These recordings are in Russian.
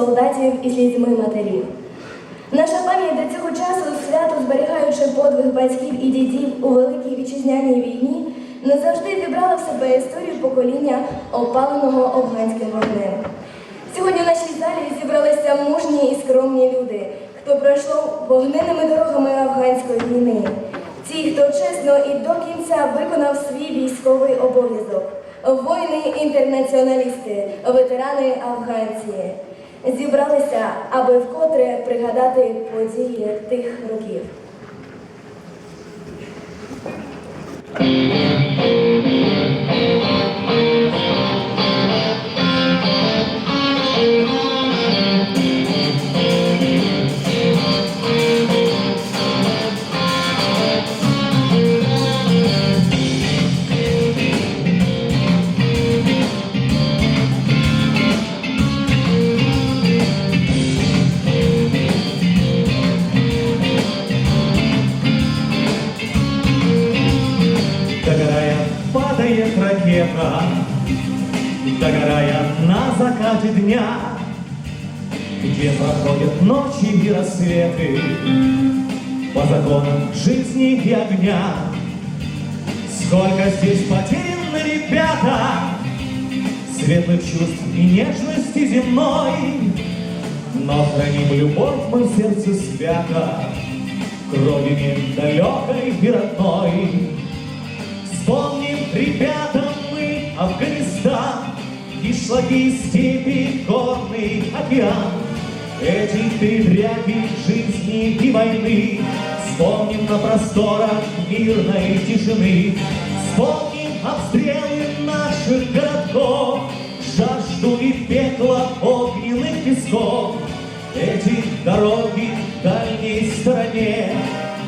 солдатів і слізьми матерів. Наша пам'ять до цього часу, свято зберігаючи подвиг батьків і дідів у Великій Вітчизняній війні, не завжди вібрала в себе історію покоління, опаленого афганським вогнем. Сьогодні в нашій залі зібралися мужні і скромні люди, хто пройшов вогненними дорогами афганської війни. Ті, хто чесно і до кінця виконав свій військовий обов'язок. Воїни-інтернаціоналісти, ветерани афганці зібралися, аби вкотре пригадати події тих років. Падает ракета, Догорая на закате дня, Где проходят ночи и рассветы По законам жизни и огня. Сколько здесь потеряно, ребята, Светлых чувств и нежности земной, Но храним любовь мы в сердце свято К родине далекой и родной. Вспомним, ребята, мы Афганистан, И шлаги степи, горный океан, Эти передряги жизни и войны. Вспомним на просторах мирной тишины, Вспомним обстрелы наших городков, Жажду и пекло огненных песков. Эти дороги в дальней стороне,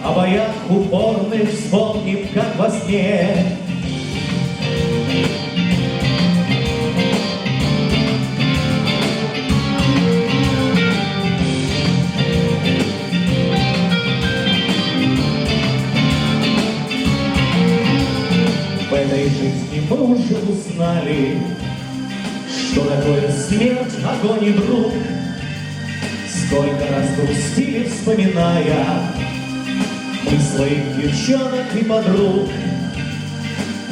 О боях упорных вспомним, как во сне. Узнали, Что такое смерть, огонь и друг. Сколько раз грустили, вспоминая Мы своих девчонок и подруг.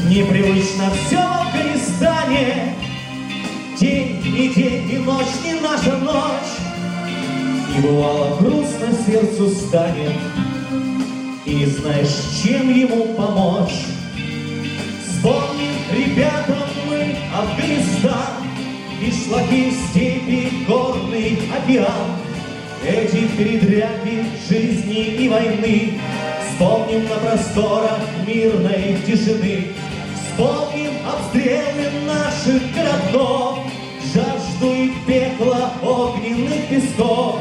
Непривычно все в Афганистане, День и день, и ночь, не наша ночь. И бывало грустно сердцу станет, И не знаешь, чем ему помочь. Вспомним, ребята, Афганистан, И шлаги степи, горный океан, Эти передряги жизни и войны. Вспомним на просторах мирной тишины, Вспомним обстрелы наших городков, Жажду и пекло огненных песков,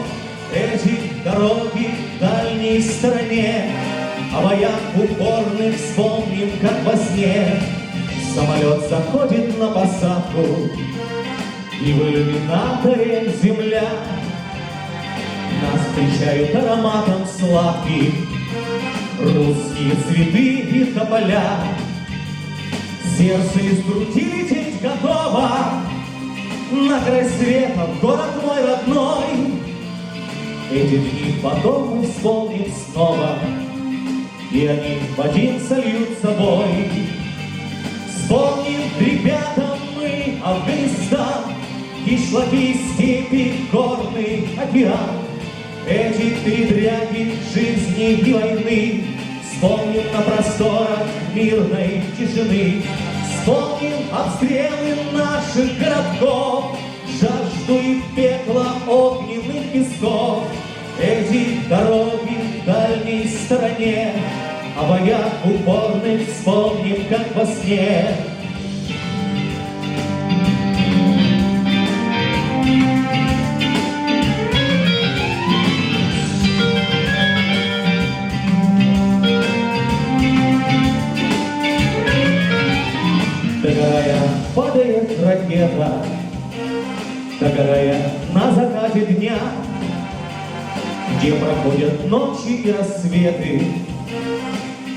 Эти дороги в дальней стороне, О боях заходит на посадку, И в иллюминаторе земля Нас встречают ароматом сладким Русские цветы и тополя. Сердце из груди лететь готово На край света, в город мой родной. Эти дни потом мы вспомним снова, И они в один сольют собой. Вспомним, ребята, мы Афганистан, И степи, горный океан. Эти передряги жизни и войны Вспомним на просторах мирной тишины. Вспомним обстрелы наших городков, Жажду и пекло огненных песков. Эти дороги в дальней стороне, О боях упорных вспомним, как во сне. Догорая, падает ракета, Догорая на закате дня, Где проходят ночи и рассветы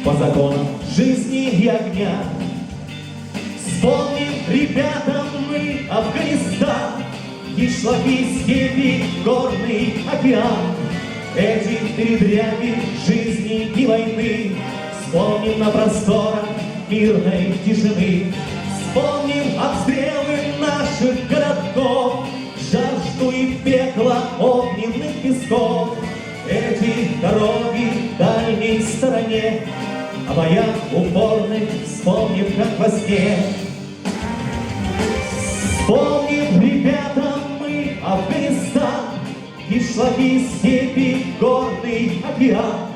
По законам жизни и огня. Вспомним, ребята, мы Афганистан, кишлаки, степи, горный океан. Эти передряги жизни и войны. Вспомним на просторах мирной тишины. Вспомним обстрелы наших городков. Жажду и пекло огненных песков. Эти дороги в дальней стороне О боях упорных вспомним, как во сне. Вспомним, ребята, мы Афганистан Кишлаки, степи, горный океан.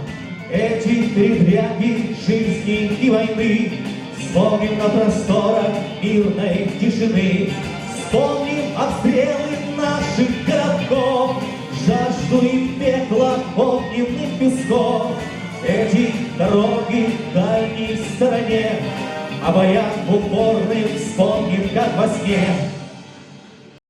Эти передряги жизни и войны Вспомним на просторах мирной тишины. Вспомним обстрелы наших городков Жажду и пекло дороги в дальней стороне О боях упорных вспомним, как во сне